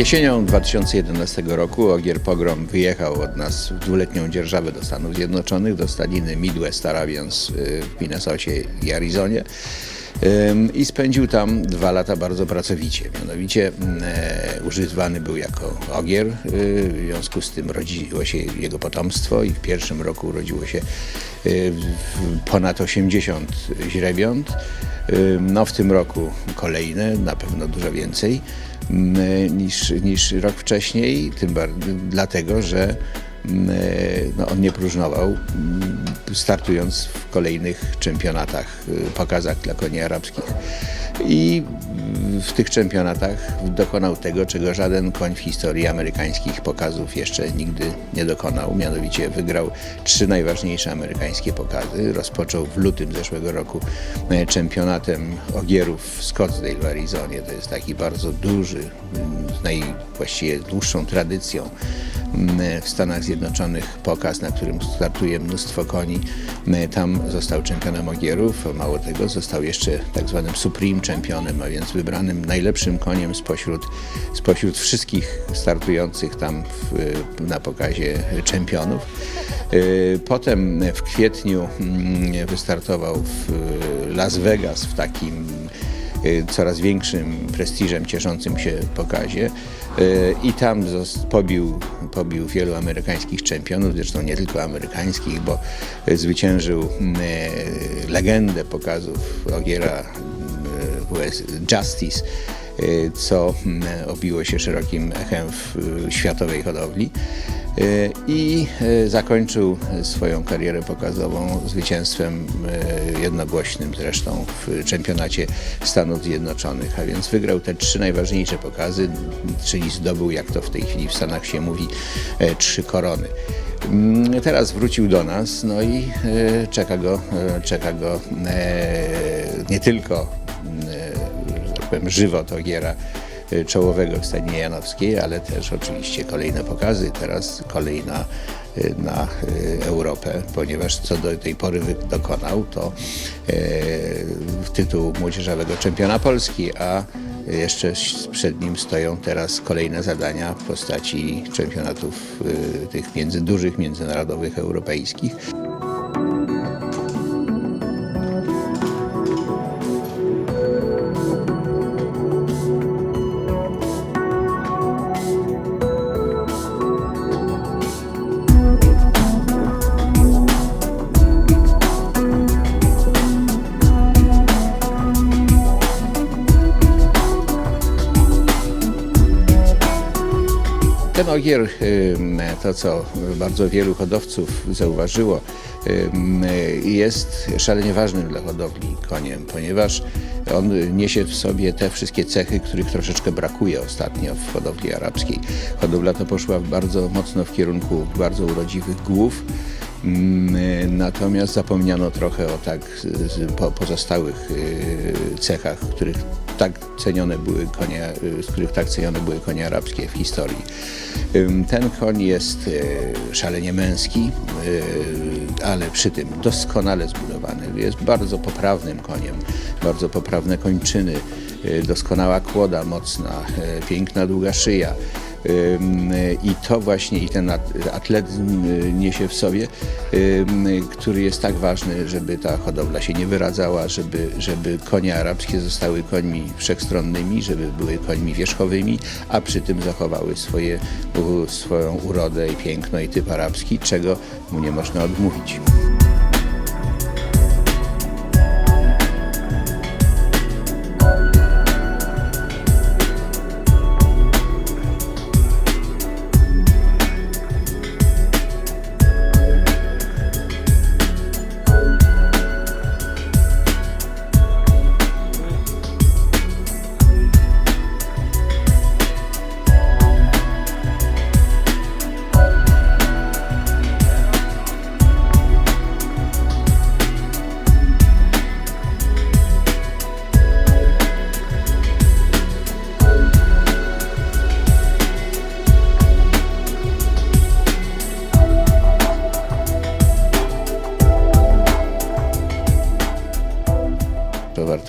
Jesienią 2011 roku Ogier Pogrom wyjechał od nas w dwuletnią dzierżawę do Stanów Zjednoczonych, do stadiny Midwest Arabians y, w Minnesocie i Arizonie. I spędził tam dwa lata bardzo pracowicie. Mianowicie mm, e, używany był jako ogier, y, w związku z tym rodziło się jego potomstwo i w pierwszym roku urodziło się w- ponad 80 źrebiąt. Ym, No w tym roku kolejne, na pewno dużo więcej niż, niż rok wcześniej, tym bardziej dlatego, że no, on nie próżnował, startując w kolejnych czempionatach, y, pokazach dla koni arabskich. I w tych czempionatach dokonał tego, czego żaden koń w historii amerykańskich pokazów jeszcze nigdy nie dokonał. Mianowicie wygrał trzy najważniejsze amerykańskie pokazy. Rozpoczął w lutym zeszłego roku e, czempionatem ogierów w Scottsdale w Arizonie. To jest taki bardzo duży, z naj, właściwie dłuższą tradycją w Stanach Zjednoczonych pokaz, na którym startuje mnóstwo koni. Tam został czempionem ogierów, mało tego został jeszcze tak zwanym Supreme Championem, a więc wybranym najlepszym koniem spośród, spośród wszystkich startujących tam w, na pokazie czempionów. Y, Potem w kwietniu wystartował w Las Vegas w takim coraz większym prestiżem cieszącym się pokazie Y, i tam pobił, pobił wielu amerykańskich czempionów, zresztą nie tylko amerykańskich, bo y, zwyciężył y, legendę pokazów Ogiera y, US Justice, y, co mm, obiło się szerokim echem w y, światowej hodowli. Y, I y, zakończył swoją karierę pokazową zwycięstwem y, jednogłośnym zresztą w czempionacie Stanów Zjednoczonych, a więc wygrał te trzy najważniejsze pokazy, czyli zdobył, jak to w tej chwili w Stanach się mówi, e, trzy korony. Mm, Teraz wrócił do nas, no i e, czeka go, e, czeka go e, nie tylko e, że tak powiem, żywot Ogiera e, czołowego w stanie Janowskiej, ale też oczywiście kolejne pokazy, teraz kolej na, e, na e, Europę, ponieważ co do tej pory dokonał, to e, tytuł młodzieżowego czempiona Polski, a jeszcze przed nim stoją teraz kolejne zadania w postaci czempionatów tych między, dużych międzynarodowych europejskich. Ogier, ym, to co bardzo wielu hodowców zauważyło, jest szalenie ważnym dla hodowli koniem, ponieważ on niesie w sobie te wszystkie cechy, których troszeczkę brakuje ostatnio w hodowli arabskiej. Hodowla to poszła bardzo mocno w kierunku bardzo urodziwych głów, Natomiast zapomniano trochę o tak pozostałych y, cechach, których tak cenione były konie, y, z których tak cenione były konie arabskie w historii. Ten koń jest y, szalenie męski, y, ale przy tym doskonale zbudowany. Jest bardzo poprawnym koniem, bardzo poprawne kończyny, doskonała kłoda, mocna, piękna długa szyja. I to właśnie i ten at- atletyzm y, niesie w sobie, który jest tak ważny, żeby ta hodowla się nie wyradzała, żeby, żeby konie arabskie zostały końmi wszechstronnymi, żeby były końmi wierzchowymi, a przy tym zachowały swoje, swoją urodę i piękno i typ arabski, czego mu nie można odmówić.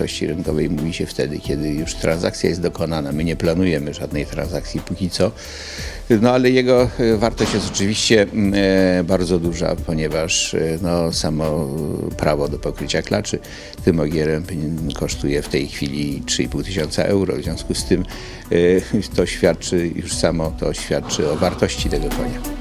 Wartości rynkowej mówi się wtedy, kiedy już transakcja jest dokonana. My nie planujemy żadnej transakcji póki co. No ale jego e, wartość jest oczywiście mm, e, bardzo duża, ponieważ e, no, samo prawo do pokrycia klaczy tym ogierem kosztuje w tej chwili 3,5 tysiąca euro. W związku z tym to świadczy, już samo to świadczy o wartości tego konia.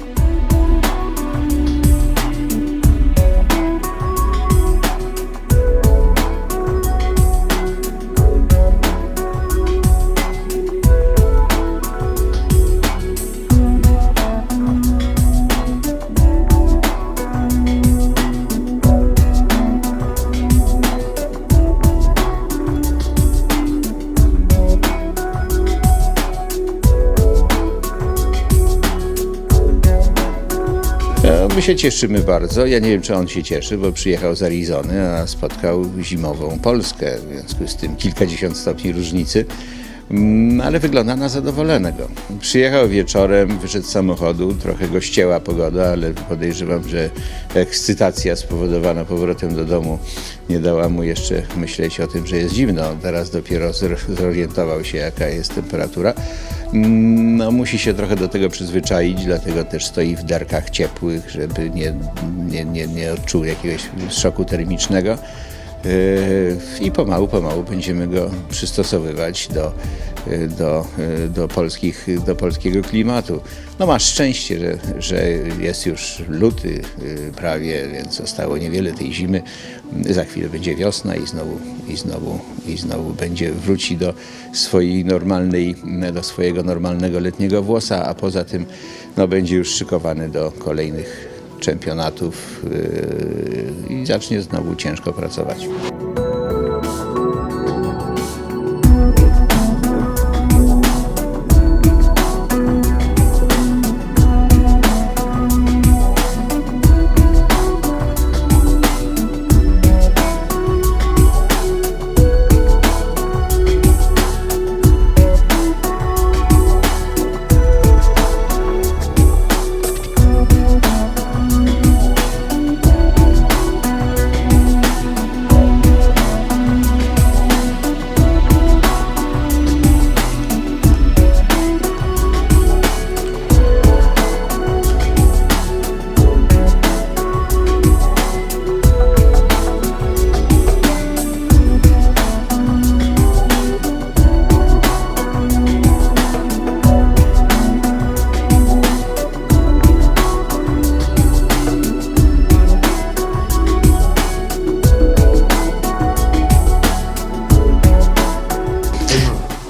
My się cieszymy bardzo. Ja nie wiem, czy on się cieszy, bo przyjechał z Arizony, a spotkał zimową Polskę. W związku z tym kilkadziesiąt stopni różnicy. Mm, Ale wygląda na zadowolonego. Przyjechał wieczorem, wyszedł z samochodu, trochę go ścięła pogoda, ale podejrzewam, że ekscytacja spowodowana powrotem do domu nie dała mu jeszcze myśleć o tym, że jest zimno. Teraz dopiero zor- zorientował się, jaka jest temperatura. Mm, No, musi się trochę do tego przyzwyczaić, dlatego też stoi w derkach ciepłych, żeby nie, nie, nie, nie odczuł jakiegoś szoku termicznego. Yy, I pomału, pomału będziemy go przystosowywać do, yy, do, yy, do, polskich, do polskiego klimatu. No masz szczęście, że, że jest już luty prawie, więc zostało niewiele tej zimy. Za chwilę będzie wiosna i znowu, i znowu, i znowu będzie wróci do swojej normalnej, do swojego normalnego letniego włosa, a poza tym no, będzie już szykowany do kolejnych czempionatów yy, i zacznie znowu ciężko pracować.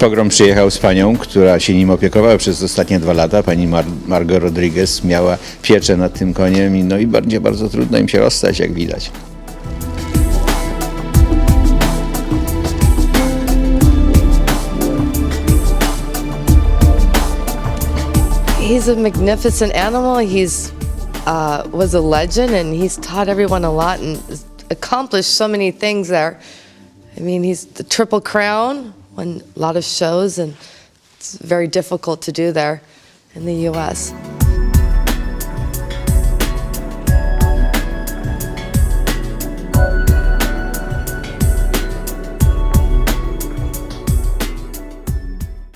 Pogrom przyjechał z panią, która się nim opiekowała przez ostatnie dwa lata. Pani Mar Margot Rodriguez miała pieczę nad tym koniem i, no i będzie bardzo trudno im się rozstać, jak widać. He's a magnificent animal. He's uh, was a legend, and he's taught everyone a lot and accomplished so many things there. I mean, he's the Triple Crown, won a lot of shows, and it's very difficult to do there in the U.S.